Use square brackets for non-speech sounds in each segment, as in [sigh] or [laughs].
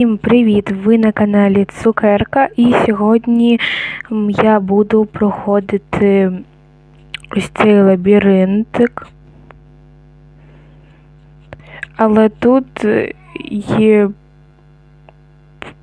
Всім привіт! Ви на каналі Цукерка, і сьогодні я буду проходити ось цей лабіринтик. Але тут є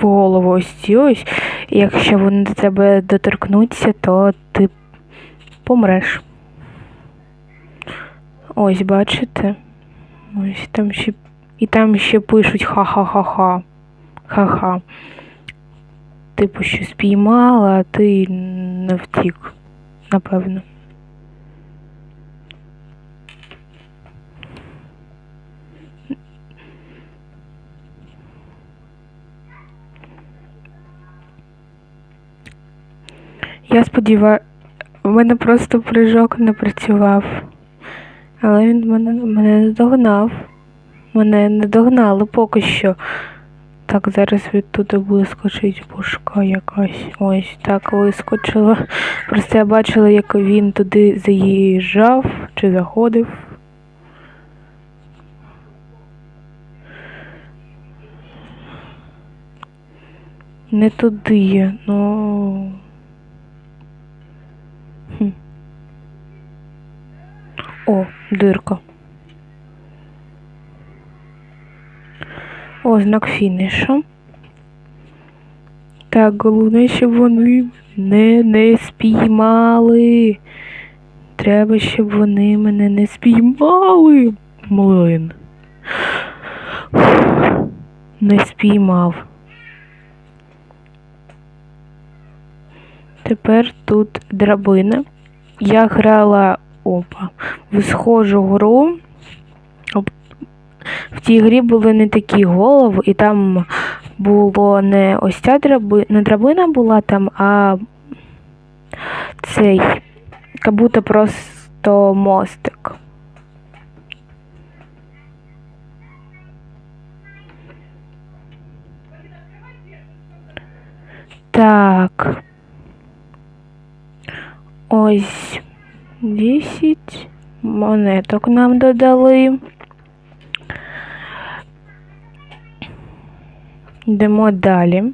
голову ось ці ось. Якщо вони до тебе доторкнуться, то ти помреш. Ось, бачите? Ось там ще. І там ще пишуть ха-ха-ха-ха. Ха-ха. Типу, що спіймала, а ти не втік, напевно. Я сподіваюся, у мене просто прыжок не працював. Але він мене, мене не догнав. Мене не догнали поки що. Так, зараз відтуди вискочить пушка якась. Ось так вискочила. Просто я бачила, як він туди заїжджав чи заходив. Не туди, є, ну. Хм. О, дирка. О, знак фінішу. Так, головне, щоб вони не, не спіймали. Треба, щоб вони мене не спіймали. Млин. Не спіймав. Тепер тут драбина. Я грала опа. В схожу гру. В цій грі були не такі голови, і там було не ось ця драби... не драбина була там, а цей, як будто просто мостик. Так. Ось 10 монеток нам додали. Йдемо далі.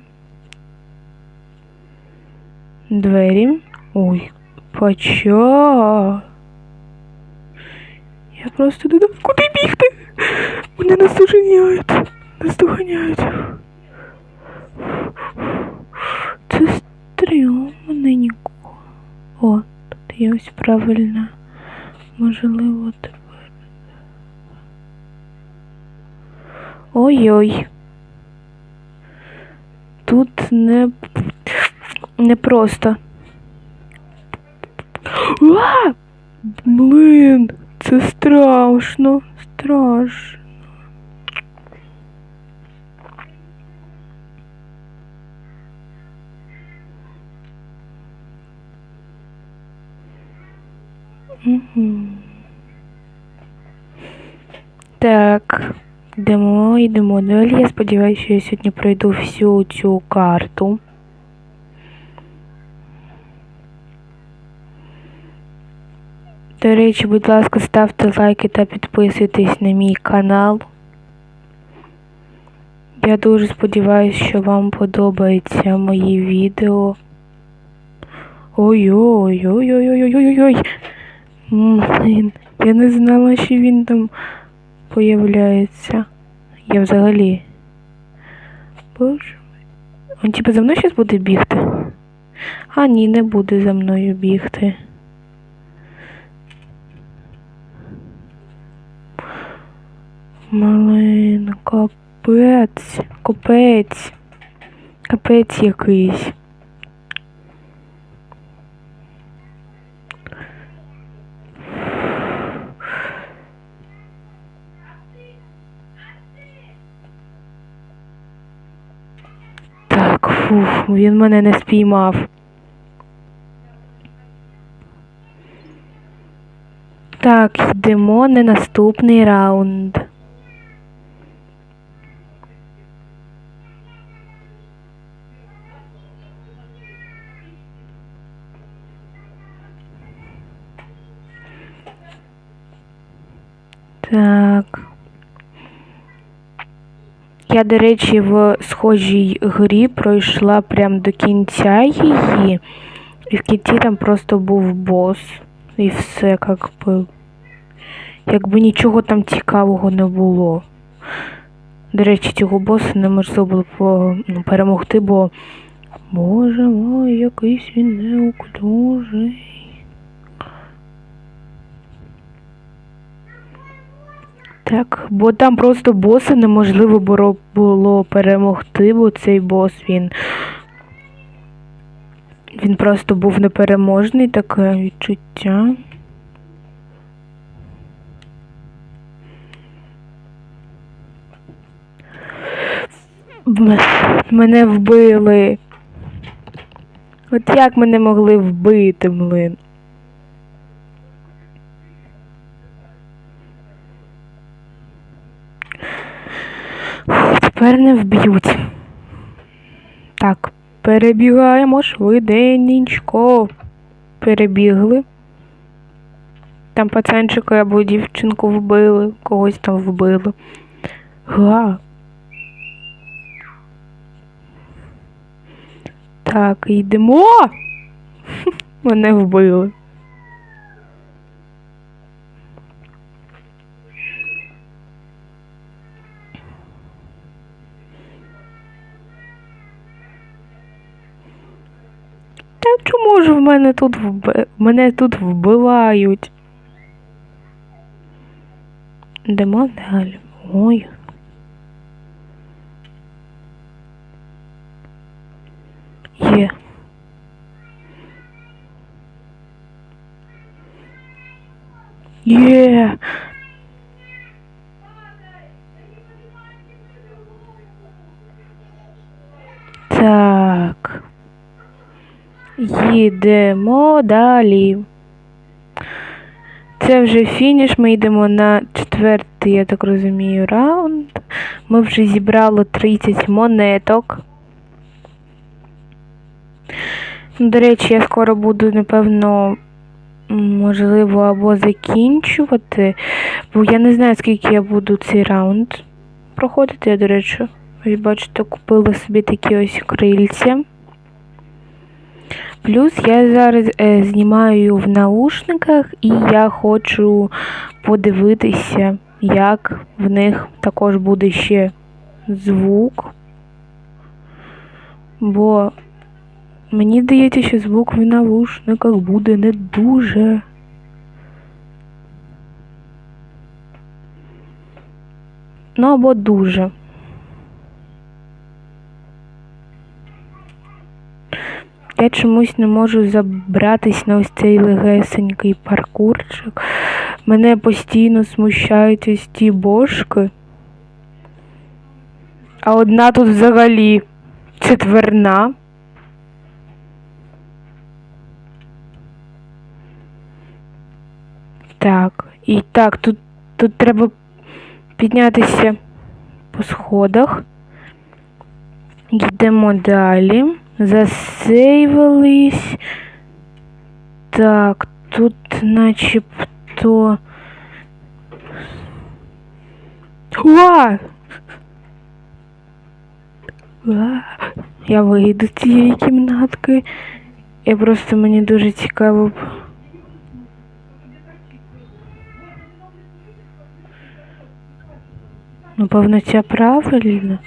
Двері. Ой, поча. Я просто не знаю, куди бігти. Мене наздоганяють. Наздоганяють. Це стрьомненько. О, тут є ось правильно. Можливо, тепер. Ой-ой. Тут не, просто. А! Блин, це страшно, страшно. Угу. Так, йдемо, йдемо далі. Я сподіваюся, що я сьогодні пройду всю цю карту. До речі, будь ласка, ставте лайки та підписуйтесь на мій канал. Я дуже сподіваюся, що вам подобаються мої відео. Ой-ой-ой-ой-ой-ой-ой-ой. Я не знала, що він там появляється. Я взагалі. Боже. Він типа за мною зараз буде бігти? А, ні, не буде за мною бігти. Малин, капець, капець, капець якийсь. Фух, він мене не спіймав. Так, йдемо на наступний раунд. Так. Я, до речі, в схожій грі пройшла прям до кінця її, і в кінці там просто був бос. І все, як би. Якби нічого там цікавого не було. До речі, цього боса неможливо було по- ну, перемогти, бо. Боже мой, якийсь він неуклюжий. Так, бо там просто боса неможливо було перемогти, бо цей бос він. Він просто був непереможний, таке відчуття. Мене вбили. От як мене могли вбити, млин? Тепер не вб'ють. Так, перебігаємо швиденько. Перебігли. Там пацанчика або дівчинку вбили, когось там вбили. Га. Так, йдемо. [laughs] Мене вбили. Чому ж в мене тут вби... мене тут вбивають? Йдемо далі. Є. Є. Їдемо далі. Це вже фініш. Ми йдемо на четвертий, я так розумію, раунд. Ми вже зібрали 30 монеток. Ну, До речі, я скоро буду, напевно, можливо, або закінчувати, бо я не знаю, скільки я буду цей раунд проходити. Я, до речі, ось бачите, купила собі такі ось крильця. Плюс я зараз е, знімаю в наушниках і я хочу подивитися, як в них також буде ще звук. Бо мені здається, що звук в наушниках буде не дуже. Ну або дуже. Я чомусь не можу забратись на ось цей легесенький паркурчик. Мене постійно смущають ось ті бошки. А одна тут взагалі четверна. Так, і так, тут, тут треба піднятися по сходах. Йдемо далі. Засейвились. Так, тут начебто. Уа! Уа! Я вийду з цієї кімнатки. Я просто мені дуже цікаво. Ну, певно, ця правильно.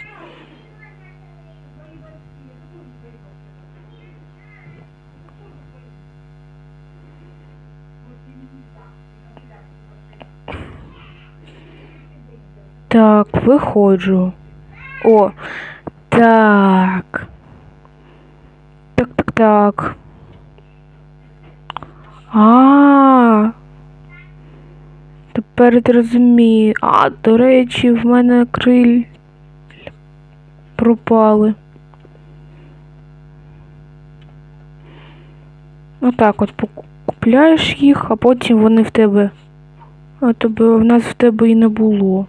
Так, виходжу. О, так. Так, так, так. А. Тепер я розумію. А, до речі, в мене криль пропали. Отак от пок- купляєш їх, а потім вони в тебе. А тебе в нас в тебе і не було.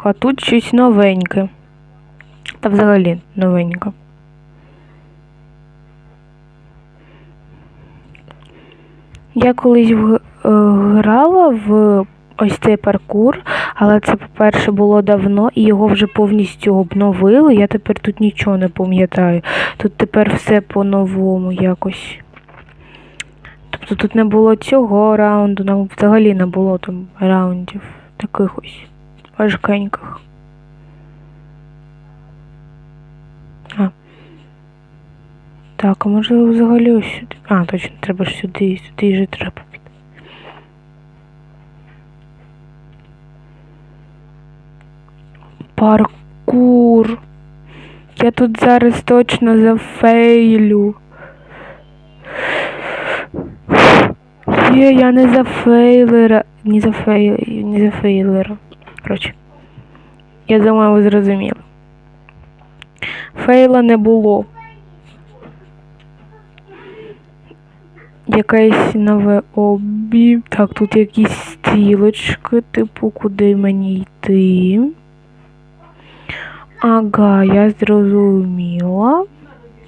Так, а тут щось новеньке. Та взагалі новеньке. Я колись е, грала в ось цей паркур, але це, по-перше, було давно і його вже повністю обновили. Я тепер тут нічого не пам'ятаю. Тут тепер все по-новому якось. Тобто тут не було цього раунду, нам взагалі не було там раундів таких ось важкеньких. А. Так, а може взагалі ось сюди. А, точно, треба ж сюди, сюди вже треба. Паркур. Я тут зараз точно зафейлю. Є, я не за фейлера. Не за фейл... не за фейлера. Коротше. Я думаю, ви зрозуміли. Фейла не було. Якесь нове обі. Так, тут якісь стрілочки, типу, куди мені йти. Ага, я зрозуміла.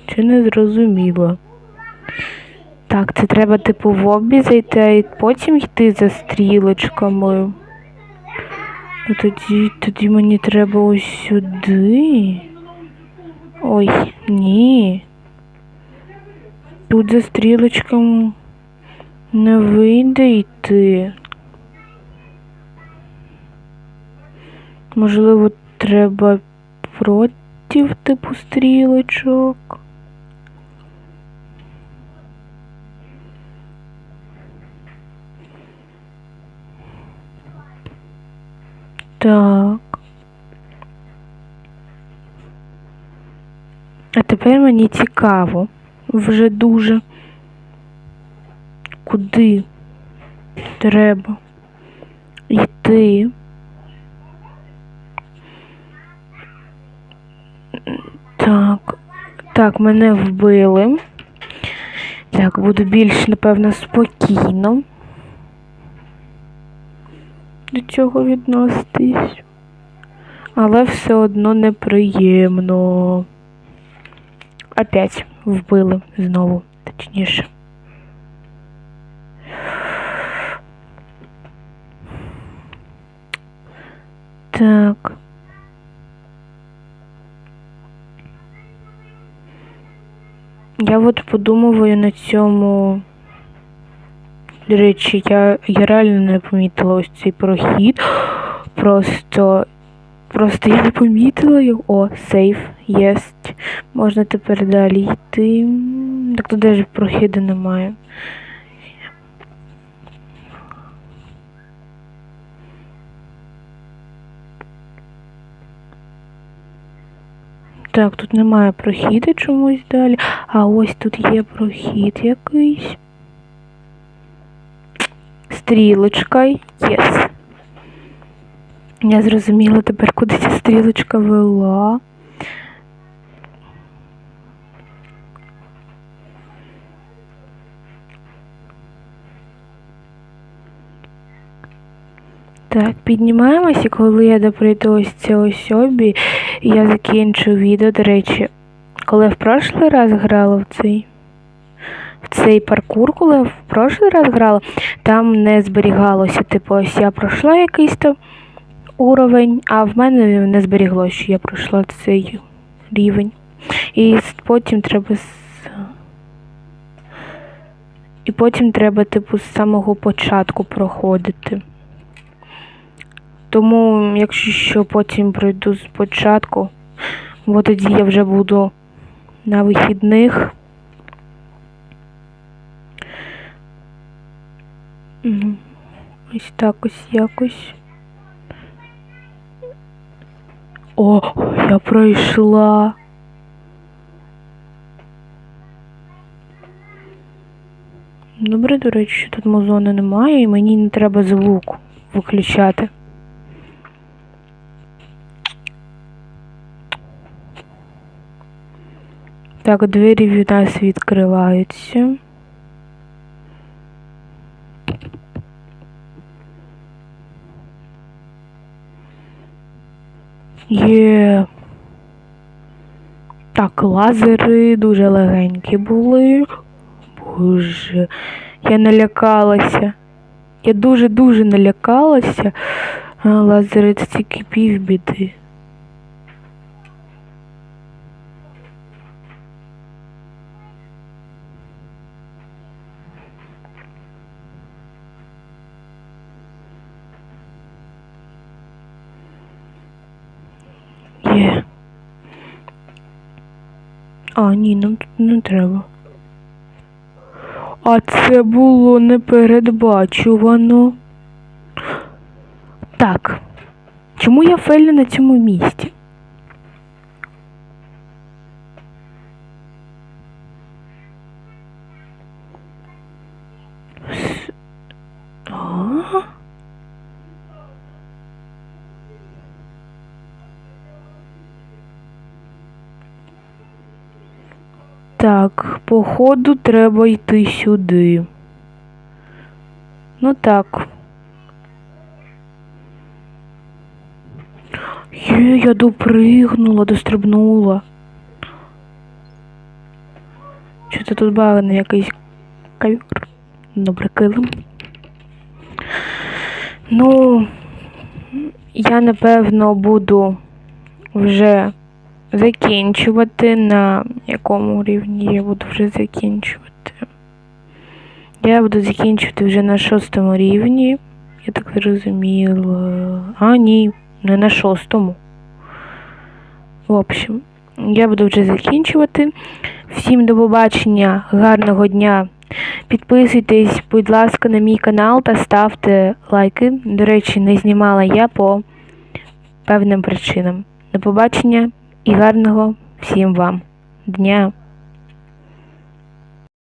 Чи не зрозуміла? Так, це треба, типу, в обі зайти, а потім йти за стрілочками. Ну тоді, тоді мені треба ось сюди. Ой, ні. Тут за стрілочками не вийде йти. Можливо, треба проти типу стрілочок. Так. А тепер мені цікаво. Вже дуже. Куди треба йти? Так. Так, мене вбили. Так, буду більш, напевно, спокійно до цього відноситись. Але все одно неприємно. Опять вбили знову, точніше. Так. Я от подумываю на цьому. До речі, я, я реально не помітила ось цей прохід. Просто. Просто я не помітила його. О, сейф, єсть. Можна тепер далі йти. Так тут навіть прохіду немає. Так, тут немає прохіду чомусь далі. А ось тут є прохід якийсь. Стрілочка. Єс. Я зрозуміла тепер, куди ця стрілочка вела. Так, піднімаємось, і коли я доприйду ось це ось обі, я закінчу відео, до речі, коли в прошлий раз грала в цей цей паркур, коли в прошлий раз грала, там не зберігалося, типу, ось я пройшла якийсь там уровень, а в мене не зберіглося, що я пройшла цей рівень. І потім треба. І потім треба, типу, з самого початку проходити. Тому, якщо що потім пройду спочатку, бо тоді я вже буду на вихідних. Мгм. Ось так ось якось. О, я пройшла. Добре, до речі, що тут музони немає, і мені не треба звук виключати. Так, двері в нас відкриваються. Є. Так, лазери дуже легенькі були. Боже, Я налякалася. Я дуже-дуже налякалася. Лазери це тільки півбіди. А, ні, нам тут не треба. А це було непередбачувано. Так. Чому я фейлю на цьому місці? С- А? Так, походу треба йти сюди. Ну так. Є, я допригнула, дострибнула. Що це тут багано якийсь ковер? Добре, килим. Ну, я напевно буду вже закінчувати. На якому рівні я буду вже закінчувати? Я буду закінчувати вже на шостому рівні. Я так зрозуміла. А, ні, не на шостому. В общем, я буду вже закінчувати. Всім до побачення, гарного дня. Підписуйтесь, будь ласка, на мій канал та ставте лайки. До речі, не знімала я по певним причинам. До побачення і гарного всім вам дня.